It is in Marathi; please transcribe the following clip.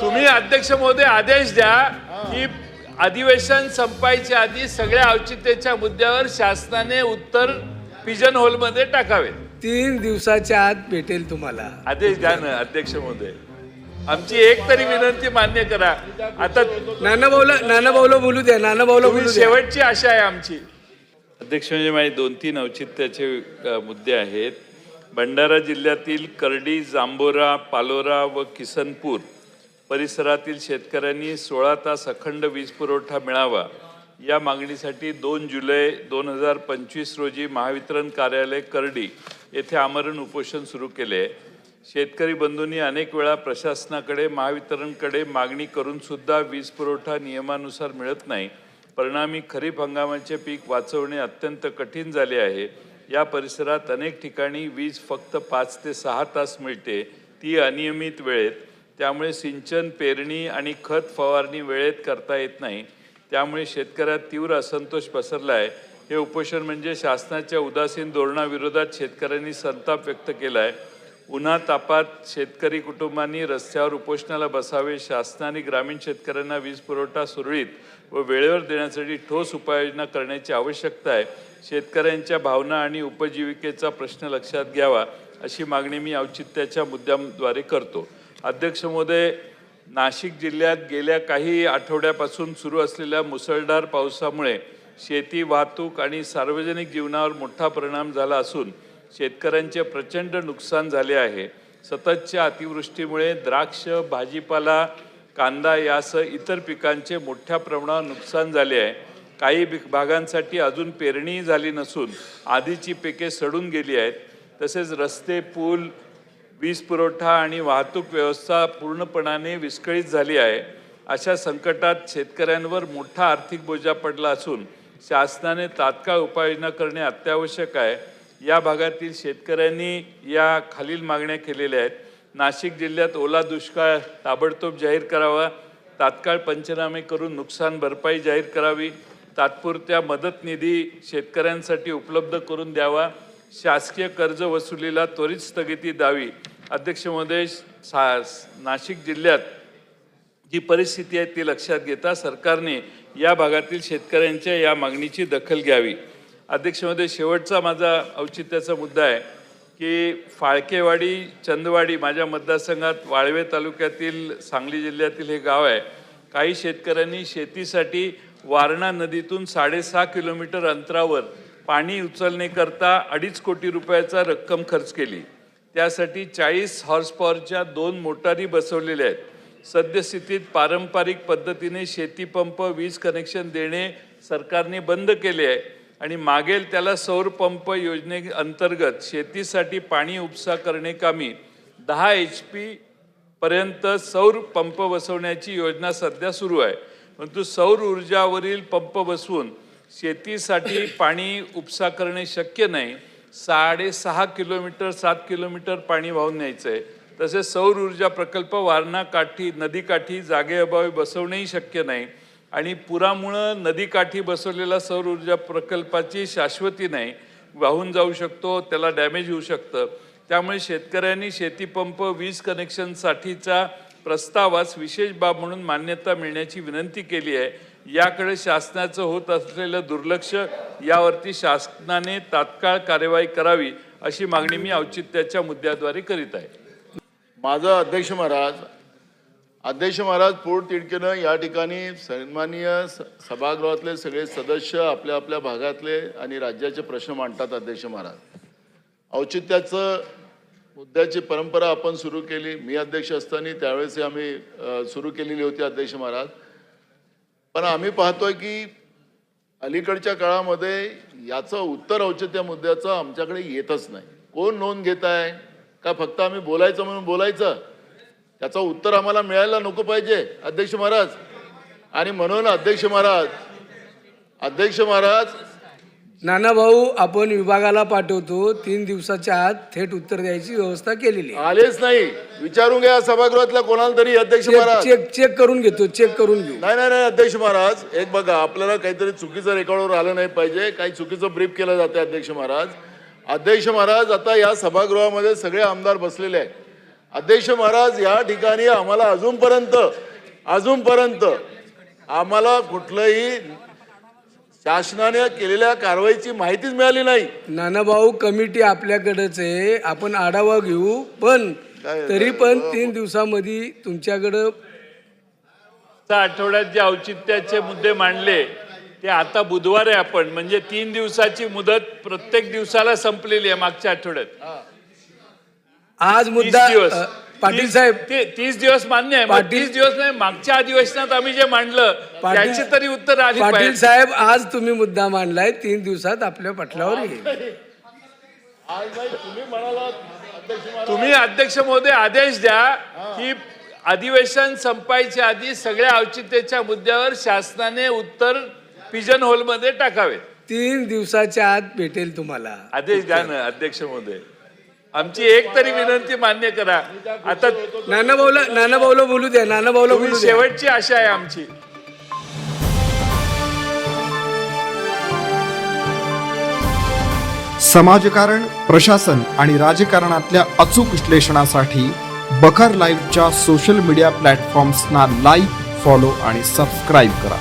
तुम्ही अध्यक्ष महोदय आदेश द्या की अधिवेशन संपायच्या आधी सगळ्या औचित्याच्या मुद्द्यावर शासनाने उत्तर पिजन हॉलमध्ये टाकावे. तीन दिवसाच्या आत भेटेल तुम्हाला. आदेश द्या ना अध्यक्ष महोदय. आमची एक तरी विनंती मान्य करा. आता नाना भाऊला नाना भाऊला बोलू द्या नाना भाऊला तुम्ही बोलू द्या. शेवटची आशा आहे आमची. अध्यक्ष म्हणजे माझे दोन तीन औचित्याचे अ, मुद्दे आहेत. भंडारा जिल्ह्यातील करडी जांभोरा पालोरा व किसनपूर परिसरातील शेतकऱ्यांनी सोळा तास अखंड वीज पुरवठा मिळावा. या मागणीसाठी दोन जुलै दोन हजार पंचवीस रोजी महावितरण कार्यालय करडी येथे आमरण उपोषण सुरू केले. आहे शेतकरी बंधूंनी अनेक वेळा प्रशासनाकडे महावितरणकडे मागणी करूनसुद्धा वीज पुरवठा नियमानुसार मिळत नाही. परिणामी खरीप हंगामाचे पीक वाचवणे अत्यंत कठीण झाले आहे. या परिसरात अनेक ठिकाणी वीज फक्त पाच ते सहा तास मिळते. ती अनियमित वेळेत त्यामुळे सिंचन पेरणी आणि खत फवारणी वेळेत करता येत नाही. त्यामुळे शेतकऱ्यात तीव्र असंतोष पसरला आहे हे उपोषण म्हणजे शासनाच्या उदासीन धोरणाविरोधात शेतकऱ्यांनी संताप व्यक्त केला आहे उन्हा तापात शेतकरी कुटुंबांनी रस्त्यावर उपोषणाला बसावे शासनाने ग्रामीण शेतकऱ्यांना वीज पुरवठा सुरळीत व वेळेवर देण्यासाठी ठोस उपाययोजना करण्याची आवश्यकता आहे. शेतकऱ्यांच्या भावना आणि उपजीविकेचा प्रश्न लक्षात घ्यावा अशी मागणी मी औचित्याच्या मुद्द्यांद्वारे करतो. अध्यक्ष महोदय नाशिक जिल्ह्यात गेल्या काही आठवड्यापासून सुरू असलेल्या मुसळधार पावसामुळे शेती वाहतूक आणि सार्वजनिक जीवनावर मोठा परिणाम झाला असून शेतकऱ्यांचे प्रचंड नुकसान झाले आहे. सततच्या अतिवृष्टीमुळे द्राक्ष भाजीपाला कांदा यासह इतर पिकांचे मोठ्या प्रमाणावर नुकसान झाले आहे. काही बी- भागांसाठी अजून पेरणी झाली नसून आधीची पिके सडून गेली आहेत. तसेच रस्ते पूल वीज पुरवठा आणि वाहतूक व्यवस्था पूर्णपणाने विस्कळीत झाली आहे. अशा संकटात शेतकऱ्यांवर मोठा आर्थिक बोजा पडला असून शासनाने तात्काळ उपाययोजना करणे अत्यावश्यक आहे. या भागातील शेतकऱ्यांनी या खालील मागण्या केलेल्या आहेत. नाशिक जिल्ह्यात ओला दुष्काळ ताबडतोब जाहीर करावा. तात्काळ पंचनामे करून नुकसान भरपाई जाहीर करावी. तात्पुरत्या मदत निधी शेतकऱ्यांसाठी उपलब्ध करून द्यावा. शासकीय कर्ज वसुलीला त्वरित स्थगिती द्यावी. अध्यक्ष महोदय सा नाशिक जिल्ह्यात जी परिस्थिती आहे ती लक्षात घेता सरकारने या भागातील शेतकऱ्यांच्या या मागणीची दखल घ्यावी. अध्यक्ष महोदय शेवटचा माझा औचित्याचा मुद्दा आहे की फाळकेवाडी चंदवाडी माझ्या मतदारसंघात वाळवे तालुक्यातील सांगली जिल्ह्यातील हे गाव आहे. काही शेतकऱ्यांनी शेतीसाठी वारणा नदीतून साडेसहा किलोमीटर अंतरावर पाणी उचलण्याकरता अडीच कोटी रुपयाचा रक्कम खर्च केली. त्यासाठी चाळीस हॉर्स पॉवरच्या दोन मोटारी बसवलेल्या आहेत. सद्यस्थितीत पारंपरिक पद्धतीने शेतीपंप वीज कनेक्शन देणे सरकारने बंद केले आहे आणि मागेल त्याला सौर पंप योजने अंतर्गत शेतीसाठी पाणी उपसा करणे कामी दहा एच पी पर्यंत सौर पंप बसवण्याची योजना सध्या सुरू आहे. परंतु सौर ऊर्जावरील पंप बसवून शेतीसाठी पाणी उपसा करणे शक्य नाही. साडेसहा किलोमीटर सात किलोमीटर पाणी वाहून न्यायचं आहे तसेच सौर ऊर्जा प्रकल्प वारणा काठी नदीकाठी जागेअभावी बसवणेही शक्य नाही. आणि पुरामुळं नदीकाठी बसवलेला सौर ऊर्जा प्रकल्पाची शाश्वती नाही. वाहून जाऊ शकतो त्याला डॅमेज होऊ शकतं. त्यामुळे शेतकऱ्यांनी शेतीपंप वीज कनेक्शनसाठीचा प्रस्तावास विशेष बाब म्हणून मान्यता मिळण्याची विनंती केली आहे. याकडे शासनाचं होत असलेलं दुर्लक्ष यावरती शासनाने तात्काळ कार्यवाही करावी अशी मागणी मी औचित्याच्या मुद्द्याद्वारे करीत आहे. माझं अध्यक्ष महाराज अध्यक्ष महाराज पोट तिडकीनं या ठिकाणी सन्माननीय स- सभागृहातले सगळे सदस्य आपल्या आपल्या भागातले आणि राज्याचे प्रश्न मांडतात अध्यक्ष महाराज. औचित्याचं मुद्द्याची परंपरा आपण सुरू केली. मी अध्यक्ष असताना त्यावेळेस आम्ही सुरू केलेली होती अध्यक्ष महाराज. पण आम्ही पाहतोय की अलीकडच्या काळामध्ये याचं उत्तर औचित्य मुद्द्याचं आमच्याकडे येतच नाही. कोण नोंद घेत आहे का फक्त आम्ही बोलायचं म्हणून बोलायचं? त्याचं उत्तर आम्हाला मिळायला नको पाहिजे अध्यक्ष महाराज. आणि म्हणून अध्यक्ष महाराज अध्यक्ष महाराज नाना भाऊ आपण विभागाला पाठवतो. तीन दिवसाच्या आत थेट उत्तर द्यायची व्यवस्था केलेली आहे. आलेच नाही. विचारून घ्या सभागृहातल्या कोणाला तरी अध्यक्ष चेक महाराज. चेक चेक करून घेतो चेक करून घेऊ. नाही नाही नाही अध्यक्ष महाराज. एक बघा आपल्याला काहीतरी चुकीचं रेकॉर्डवर आलं नाही पाहिजे. काही चुकीचं ब्रीफ केलं जाते अध्यक्ष महाराज. अध्यक्ष महाराज आता या सभागृहामध्ये सगळे आमदार बसलेले आहेत. अध्यक्ष महाराज या ठिकाणी आम्हाला अजूनपर्यंत अजूनपर्यंत आम्हाला कुठलंही शासनाने केलेल्या कारवाईची माहितीच मिळाली नाही. नानाभाऊ कमिटी आपल्याकडेच आहे. आपण आढावा घेऊ. पण तरी पण तीन दिवसामध्ये तुमच्याकडं त्या आठवड्यात जे औचित्याचे मुद्दे मांडले ते आता बुधवार आहे आपण म्हणजे तीन दिवसाची मुदत प्रत्येक दिवसाला संपलेली आहे मागच्या आठवड्यात. आज मुद्दा दिवस. पाटील साहेब ते- तीस दिवस मान्य आहे. मग पाटील- तीस दिवस नाही मागच्या अधिवेशनात आम्ही जे मांडलं पाटील- त्याची तरी उत्तर आली पाटील पाहिजे. साहेब आज तुम्ही मुद्दा मांडलाय तीन दिवसात आपल्या पटलावर येईल. तुम्ही अध्यक्ष महोदय आदेश द्या की अधिवेशन संपायच्या आधी सगळ्या औचित्याच्या मुद्द्यावर शासनाने उत्तर पिजन होलमध्ये टाकावे. तीन दिवसाच्या आत भेटेल तुम्हाला. आदेश द्या ना अध्यक्ष महोदय. आमची एक तरी विनंती मान्य करा. आता नानाभाऊला नानाभाऊला बोलू द्या नानाभाऊला तुम्ही बोलू द्या. शेवटची आशा आहे आमची. समाजकारण प्रशासन आणि राजकारणातल्या अचूक विश्लेषणासाठी बखर लाईव्हच्या सोशल मीडिया प्लॅटफॉर्म्सना लाईक फॉलो आणि सबस्क्राईब करा.